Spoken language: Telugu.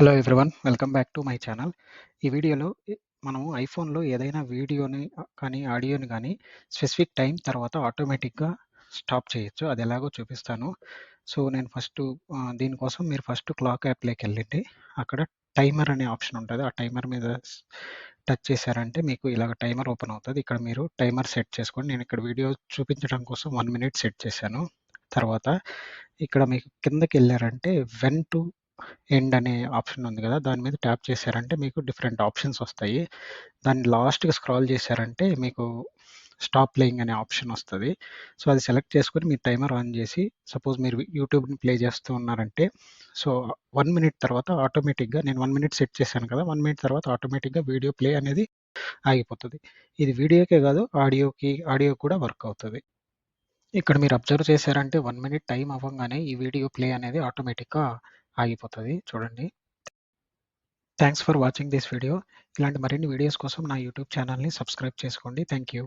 Hello everyone welcome back to my channel ఈ వీడియోలో మనం మనము ఐఫోన్లో ఏదైనా వీడియోని కానీ ఆడియోని కానీ స్పెసిఫిక్ టైం తర్వాత ఆటోమేటిక్గా స్టాప్ చేయొచ్చు. అది ఎలాగో చూపిస్తాను. సో నేను ఫస్ట్ దీనికోసం మీరు ఫస్ట్ క్లాక్ యాప్లోకి వెళ్ళండి అక్కడ టైమర్ అనే ఆప్షన్ ఉంటుంది. ఆ టైమర్ మీద టచ్ చేశారంటే మీకు ఇలాగ టైమర్ ఓపెన్ అవుతుంది. ఇక్కడ మీరు టైమర్ సెట్ చేసుకోండి. నేను ఇక్కడ వీడియో చూపించడం కోసం వన్ మినిట్ సెట్ చేశాను. తర్వాత ఇక్కడ మీకు కిందకి వెళ్ళారంటే వెన్ టు ఎండ్ అనే ఆప్షన్ ఉంది కదా దాని మీద ట్యాప్ చేశారంటే మీకు డిఫరెంట్ ఆప్షన్స్ వస్తాయి. దాన్ని లాస్ట్గా స్క్రాల్ చేశారంటే మీకు స్టాప్ ప్లేయింగ్ అనే ఆప్షన్ వస్తుంది. సో అది సెలెక్ట్ చేసుకొని మీ టైమర్ ఆన్ చేసి సపోజ్ మీరు యూట్యూబ్ని ప్లే చేస్తూ ఉన్నారంటే సో వన్ మినిట్ తర్వాత ఆటోమేటిక్గా నేను వన్ మినిట్ సెట్ చేశాను కదా వన్ మినిట్ తర్వాత ఆటోమేటిక్గా వీడియో ప్లే అనేది ఆగిపోతుంది. ఇది వీడియోకే కాదు ఆడియోకి ఆడియో కూడా వర్క్ అవుతుంది. ఇక్కడ మీరు అబ్జర్వ్ చేశారంటే వన్ మినిట్ టైం అవ్వగానే ఈ వీడియో ప్లే అనేది ఆటోమేటిక్గా ఆగిపోతుంది. చూడండి. Thanks for watching this video ఇలాంటి మరిన్ని వీడియోస్ కోసం నా యూట్యూబ్ ఛానల్ని సబ్స్క్రైబ్ చేసుకోండి. Thank you